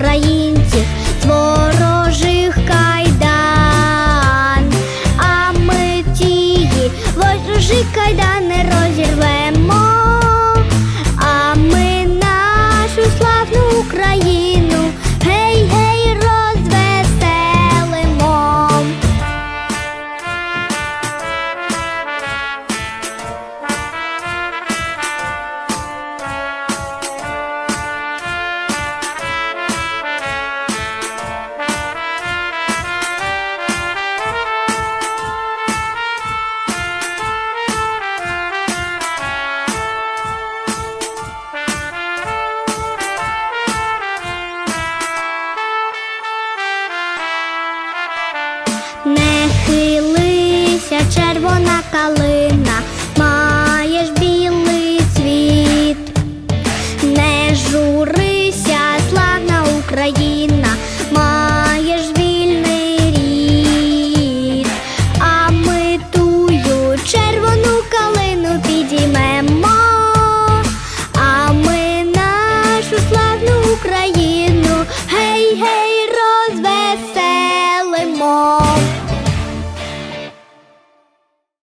українців ворожих кайдан, а ми тії ворожі кайдани розірвемо, Не хилися, червона калина, маєш білий цвіт, не журися, славна Україна, маєш вільний рід, а ми тую червону калину підіймемо, а ми нашу славну Україну, гей, гей, розвеселимо.